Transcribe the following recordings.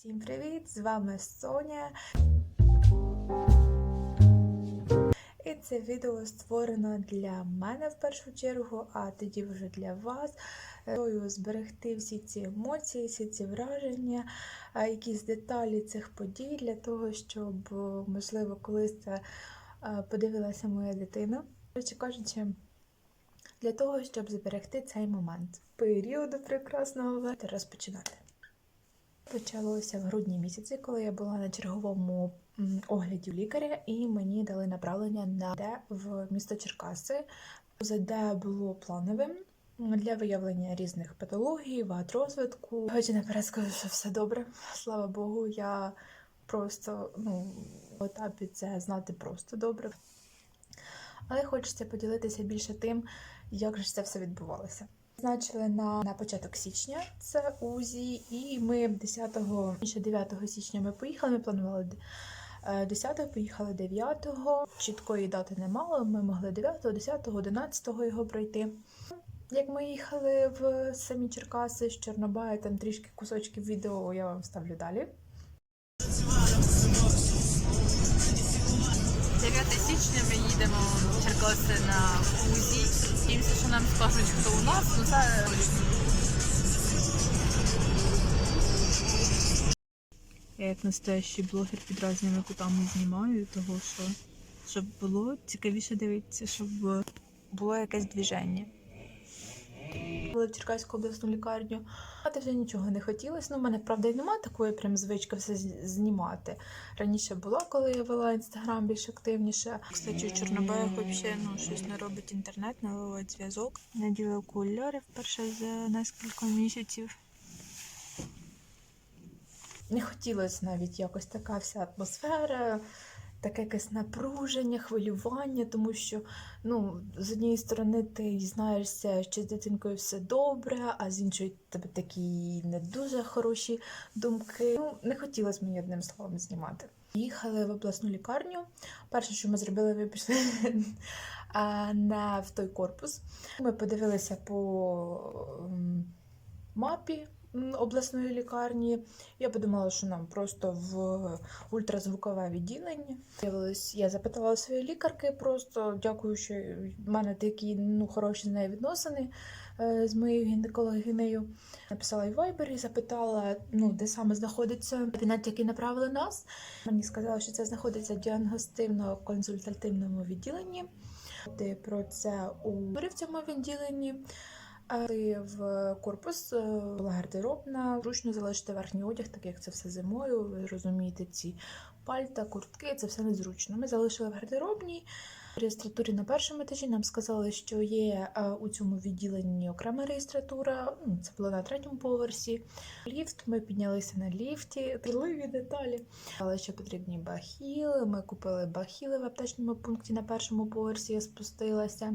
Всім привіт! З вами Соня. І це відео створено для мене в першу чергу, а тоді вже для вас. Тобто зберегти всі ці емоції, всі ці враження, якісь деталі цих подій для того, щоб, можливо, колись це подивилася моя дитина. Коротше кажучи, для того, щоб зберегти цей момент періоду прекрасного розпочинати. Почалося в грудні місяці, коли я була на черговому огляді лікаря, і мені дали направлення на ДЕ в місто Черкаси. УЗД було плановим для виявлення різних патологій, вад розвитку. Хочу наперед скажу, що все добре. Слава Богу, я просто ну, в етапі це знати просто добре. Але хочеться поділитися більше тим, як же це все відбувалося. Назначили на, на початок січня це УЗІ, і ми 10 ще 9 січня ми поїхали. Ми планували е, 10, поїхали 9-го. Чіткої дати не мало. Ми могли 9, 10, 11-го його пройти. Як ми їхали в самі Черкаси з Чорнобая, там трішки кусочків відео я вам ставлю далі. 9 січня ми їдемо в Черкаси на УЗІ. Дивимося, що нам скажуть, хто у нас. Ну це Я як настоящий блогер під різними кутами знімаю, того що щоб було цікавіше дивитися, щоб було якесь движення. В Черкаську обласну лікарню, а вже нічого не хотілося. Ну, в мене правда і немає такої прям звички все знімати. Раніше була, коли я вела інстаграм більш активніше. Кстати, у Чорнобаях взагалі ну, щось не робить інтернет, не ловить зв'язок. Наділа окуляри вперше за кілька місяців. Не хотілося навіть якось така вся атмосфера, таке якесь напруження, хвилювання, тому що ну, з однієї сторони ти знаєшся, що з дитинкою все добре, а з іншої тебе такі не дуже хороші думки. Ну, не хотілося мені одним словом знімати. Їхали в обласну лікарню. Перше, що ми зробили, ми пішли на в той корпус. Ми подивилися по мапі м, обласної лікарні. Я подумала, що нам просто в ультразвукове відділення. Я запитала своєї лікарки, просто дякую, що в мене такі ну, хороші з нею відносини е, з моєю гінекологинею. Написала і в Viber і запитала, ну, де саме знаходиться кабінет, який направили нас. Мені сказали, що це знаходиться в діагностивно-консультативному відділенні. Ти про це у в цьому відділенні. В корпус е, була гардеробна, зручно залишити верхній одяг, так як це все зимою. Ви розумієте, ці пальта, куртки, це все незручно. Ми залишили в гардеробній. Реєстратурі на першому етажі нам сказали, що є е, у цьому відділенні окрема реєстратура. Ну, Це було на третьому поверсі. Ліфт. Ми піднялися на ліфті. Тривливі деталі. Але що потрібні бахіли. Ми купили бахіли в аптечному пункті на першому поверсі. Я спустилася.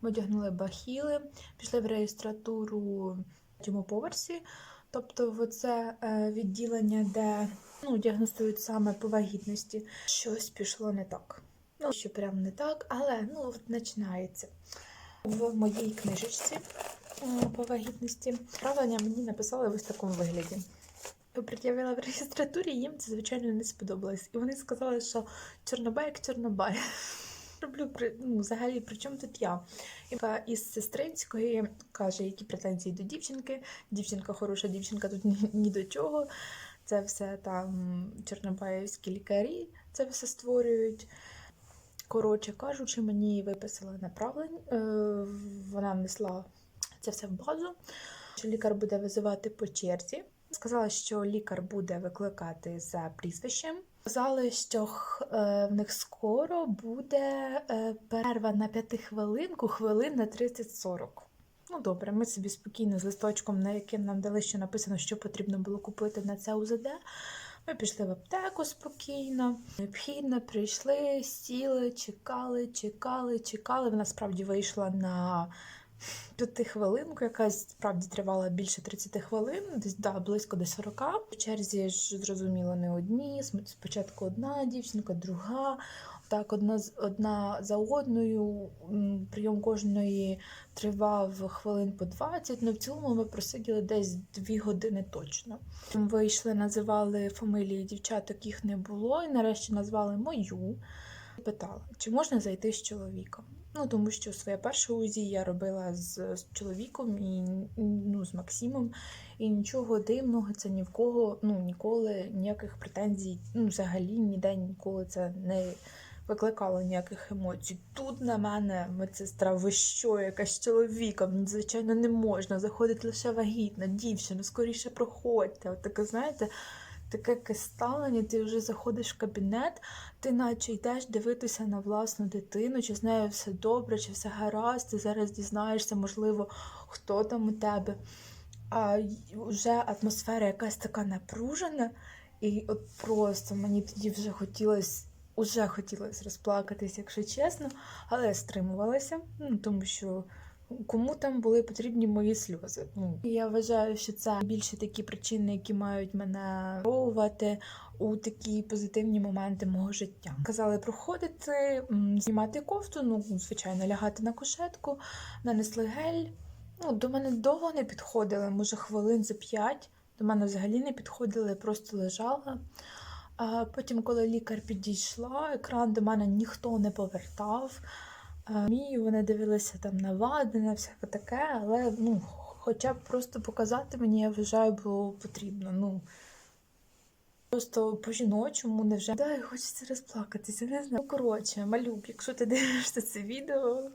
Ми одягнули бахіли, пішли в реєстратуру цьому поверсі. Тобто, в це е, відділення, де ну, діагностують саме по вагітності, щось пішло не так. Ну, що прям не так, але ну, от починається. В моїй книжечці по вагітності правлення мені написали ось такому вигляді. Пред'явила в реєстратурі, їм це, звичайно, не сподобалось. І вони сказали, що Чорнобай як Чорнобай. Роблю ну, взагалі, при чому тут я? Яка із сестринської каже, які претензії до дівчинки. Дівчинка хороша, дівчинка тут ні, ні до чого. Це все там чорнобаївські лікарі це все створюють. Коротше кажучи, мені виписали направлення. Е, вона внесла це все в базу, що лікар буде визивати по черзі. Сказала, що лікар буде викликати за прізвищем. Сказали, що е, в них скоро буде е, перерва на п'ятихвилинку, хвилин на 30-40. Ну добре, ми собі спокійно з листочком, на яким нам дали, що написано, що потрібно було купити на це УЗД. Ми пішли в аптеку спокійно. Необхідно прийшли, сіли, чекали, чекали, чекали. Вона справді вийшла на п'ятихвилинку, яка справді тривала більше 30 хвилин, десь да, близько до 40. В черзі ж зрозуміло не одні. Спочатку одна дівчинка, друга. Так, одна з одна за одною. Прийом кожної тривав хвилин по 20, але в цілому ми просиділи десь 2 години точно. Вийшли, називали фамілії дівчаток, їх не було, і нарешті назвали мою. Питала, чи можна зайти з чоловіком. Ну, тому що своє перше УЗІ я робила з, з чоловіком і ну, з Максимом, і нічого дивного, це ні в кого, ну ніколи ніяких претензій, ну, взагалі ніде ніколи це не викликало ніяких емоцій. Тут на мене медсестра, ви що, якась з чоловіком, звичайно, не можна. Заходить лише вагітна дівчина, скоріше проходьте. От таке, знаєте, таке якесь ставлення, ти вже заходиш в кабінет, ти наче йдеш дивитися на власну дитину, чи з нею все добре, чи все гаразд, ти зараз дізнаєшся, можливо, хто там у тебе. А вже атмосфера якась така напружена, і от просто мені тоді вже хотілося. Уже хотілося розплакатись, якщо чесно, але я стримувалася, ну, тому що кому там були потрібні мої сльози. Ну, я вважаю, що це більше такі причини, які мають мене виховувати у такі позитивні моменти мого життя. Казали проходити, знімати кофту, ну, звичайно, лягати на кушетку, нанесли гель. Ну, до мене довго не підходили, може, хвилин за п'ять. До мене взагалі не підходили, я просто лежала. Потім, коли лікар підійшла, екран до мене ніхто не повертав. А, Мій вони дивилися там на вади, на всяке таке, але ну, хоча б просто показати мені, я вважаю, було потрібно. Ну, просто по-жіночому невже. Да, хочеться розплакатися, не знаю. Ну, коротше, малюк, якщо ти дивишся це відео,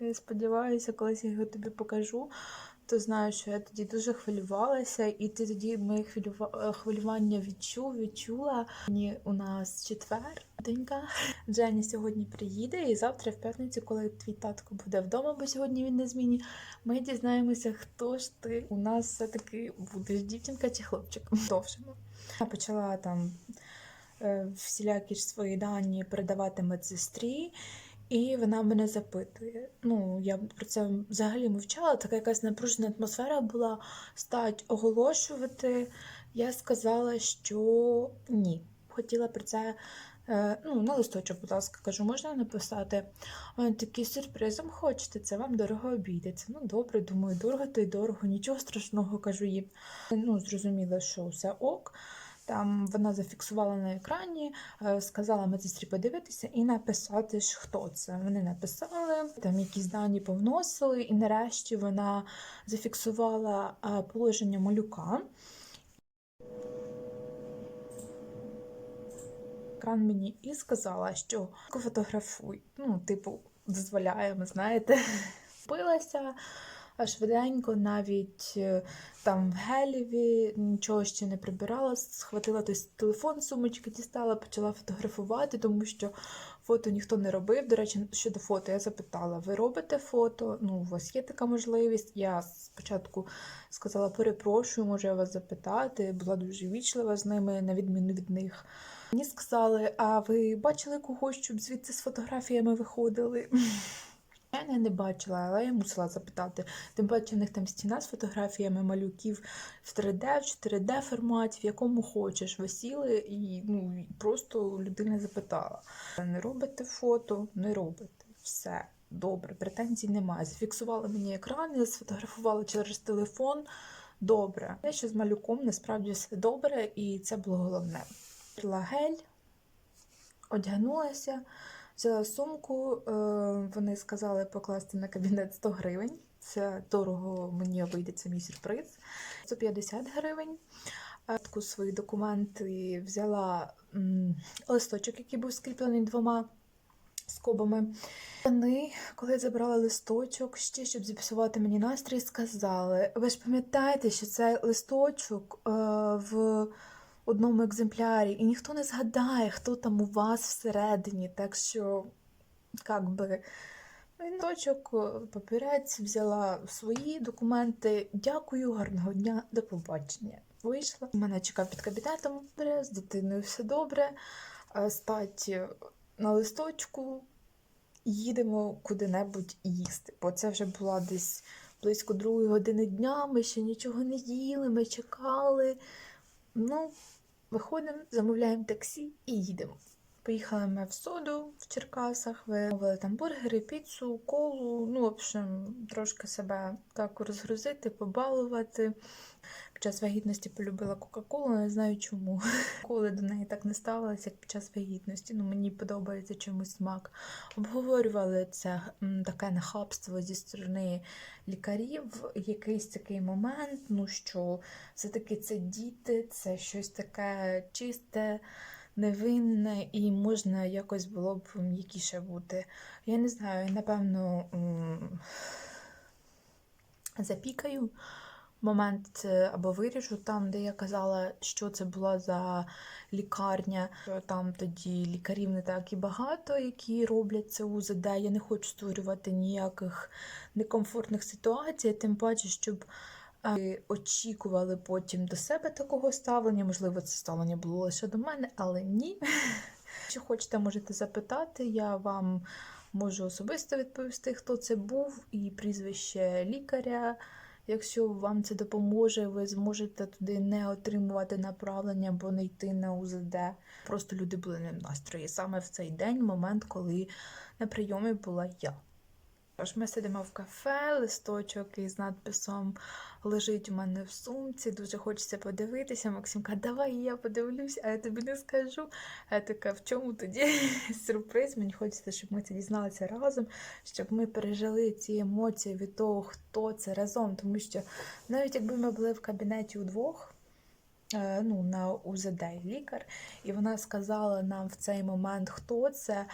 я сподіваюся, колись я його тобі покажу, то знаєш, що я тоді дуже хвилювалася, і ти тоді моє е, хвилювання відчув, відчула. Мені у нас четвер, донька. Дженя сьогодні приїде, і завтра, в п'ятницю, коли твій татко буде вдома, бо сьогодні він на зміні, ми дізнаємося, хто ж ти у нас все-таки будеш, дівчинка чи хлопчик. Довшимо. Я почала там е, всілякі ж свої дані передавати медсестрі. І вона мене запитує. Ну, я про це взагалі мовчала, така якась напружена атмосфера була стать оголошувати. Я сказала, що ні. Хотіла про це е, ну, на листочок, будь ласка, кажу, можна написати. Вони такі сюрпризом хочете, це вам дорого обійдеться. Ну, добре, думаю, дорого то й дорого, нічого страшного кажу їм. Ну, зрозуміла, що все ок. Там вона зафіксувала на екрані, е, сказала медсестрі подивитися і написати ж, хто це. Вони написали, там якісь дані повносили, і нарешті вона зафіксувала е, положення малюка. Екран мені і сказала, що фотографуй. Ну, типу, дозволяємо, знаєте. Пилася швиденько, навіть е, там в геліві нічого ще не прибирала, схватила той телефон, сумочки дістала, почала фотографувати, тому що фото ніхто не робив. До речі, щодо фото, я запитала: ви робите фото? Ну, у вас є така можливість? Я спочатку сказала, перепрошую, можу я вас запитати. Була дуже вічлива з ними, на відміну від них. Мені сказали, а ви бачили когось, щоб звідси з фотографіями виходили? Я не бачила, але я мусила запитати. Тим паче, в них там стіна з фотографіями малюків в 3D, в 4D форматі, в якому хочеш. Висіли, і ну, просто людина запитала: не робите фото, не робите. Все добре, претензій немає. Зафіксували мені екран, я сфотографувала через телефон. Добре. Те, що з малюком насправді все добре, і це було головне. Гель, одягнулася. Взяла сумку, е, вони сказали покласти на кабінет 100 гривень. Це дорого мені обійдеться мій сюрприз. 150 гривень. Е, Таку свої документи взяла листочок, який був скріплений двома скобами. Вони, коли забрали листочок, ще щоб зіпсувати мені настрій, сказали: ви ж пам'ятаєте, що цей листочок е, в одному екземплярі, і ніхто не згадає, хто там у вас всередині. Так що, як би, точок, папірець, взяла свої документи. Дякую, гарного дня, до побачення. Вийшла. Мене чекав під кабінетом, з дитиною все добре. Е, Стать на листочку. їдемо куди-небудь їсти, бо це вже була десь близько другої години дня, ми ще нічого не їли, ми чекали. Ну, виходимо, замовляємо таксі і їдемо. Поїхали ми в соду в Черкасах, вимовили там бургери, піцу, колу. Ну, в общем, трошки себе так розгрузити, побалувати. Під час вагітності полюбила Кока-Колу, не знаю чому. Коли до неї так не ставилася, як під час вагітності. Ну, мені подобається чомусь смак. Обговорювали це таке нахабство зі сторони лікарів. Якийсь такий момент, ну що все-таки це діти, це щось таке чисте невинне і можна якось було б м'якіше бути. Я не знаю, напевно запікаю момент е, або виріжу там, де я казала, що це була за лікарня. Що Там тоді лікарів не так і багато, які роблять це УЗД. Я не хочу створювати ніяких некомфортних ситуацій, тим паче, щоб е, очікували потім до себе такого ставлення. Можливо, це ставлення було лише до мене, але ні. Якщо хочете, можете запитати, я вам можу особисто відповісти, хто це був, і прізвище лікаря. Якщо вам це допоможе, ви зможете туди не отримувати направлення або не йти на УЗД. Просто люди були не в настрої. Саме в цей день, момент, коли на прийомі була я. Тож ми сидимо в кафе, листочок із надписом лежить у мене в сумці, дуже хочеться подивитися. Максим каже, давай я подивлюсь, а я тобі не скажу. А я така, в чому тоді сюрприз? Мені хочеться, щоб ми це дізналися разом, щоб ми пережили ці емоції від того, хто це разом. Тому що навіть якби ми були в кабінеті удвох, е, ну, на УЗД лікар, і вона сказала нам в цей момент, хто це.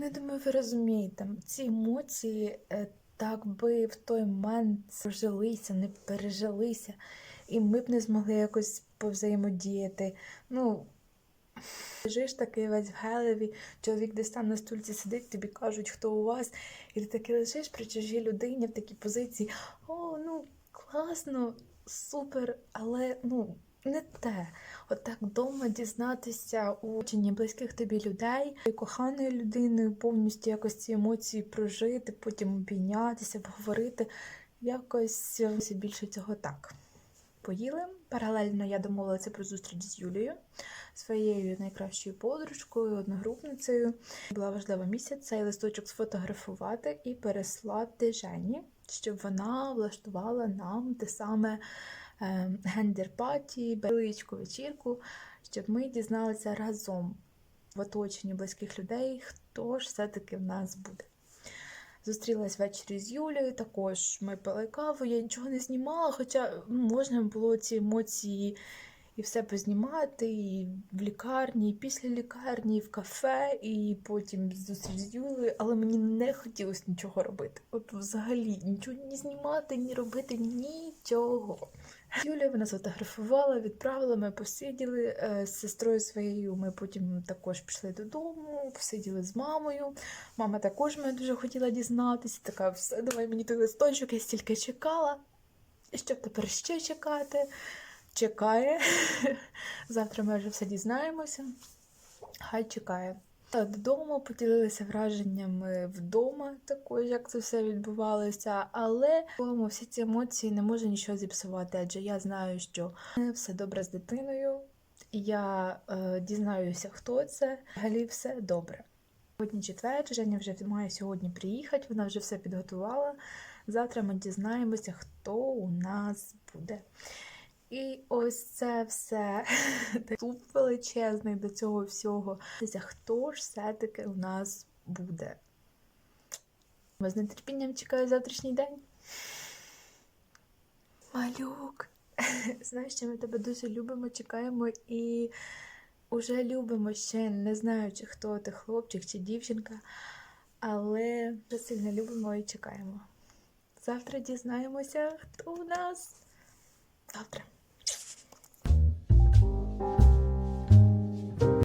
Ну, я думаю, ви розумієте, ці емоції е, так би в той момент прожилися, не пережилися, і ми б не змогли якось повзаємодіяти. Ну, лежиш такий весь в гелеві, чоловік десь там на стульці сидить, тобі кажуть, хто у вас, і ти таки лежиш при чужій людині в такій позиції. О, ну класно, супер, але ну. Не те, отак вдома дізнатися у чині близьких тобі людей, і коханою людиною, повністю якось ці емоції прожити, потім обійнятися, поговорити. Якось більше цього так. Поїли. Паралельно я домовилася про зустріч з Юлією, своєю найкращою подружкою, одногрупницею. Була важлива місія цей листочок сфотографувати і переслати Жені, щоб вона влаштувала нам те саме гендер-паті, величку вечірку, щоб ми дізналися разом в оточенні близьких людей, хто ж все-таки в нас буде. Зустрілась ввечері з Юлією, також ми пили каву, я нічого не знімала, хоча ну, можна було ці емоції і все познімати, і в лікарні, і після лікарні, і в кафе, і потім зустріч з Юлею, але мені не хотілося нічого робити. От взагалі нічого ні знімати, ні робити, нічого. Юлія вона сфотографувала, відправила, ми посиділи е, з сестрою своєю. Ми потім також пішли додому, посиділи з мамою. Мама також мене дуже хотіла дізнатися. Така, все, давай мені той листочок, я стільки чекала. І щоб тепер ще чекати? Чекає. Завтра ми вже все дізнаємося. Хай чекає. Та додому поділилися враженнями вдома, також як це все відбувалося. Але цілому всі ці емоції не можу нічого зіпсувати, адже я знаю, що все добре з дитиною. Я е, дізнаюся, хто це. Взагалі все добре. Сьогодні четвер, Женя вже має сьогодні приїхати, вона вже все підготувала. Завтра ми дізнаємося, хто у нас буде. І ось це все туп величезний до цього всього. Хто ж все-таки у нас буде? Ми З нетерпінням чекаю завтрашній день. Малюк, знаєш, що ми тебе дуже любимо, чекаємо і уже любимо ще, не знаючи, хто ти, хлопчик чи дівчинка, але дуже сильно любимо і чекаємо. Завтра дізнаємося, хто у нас.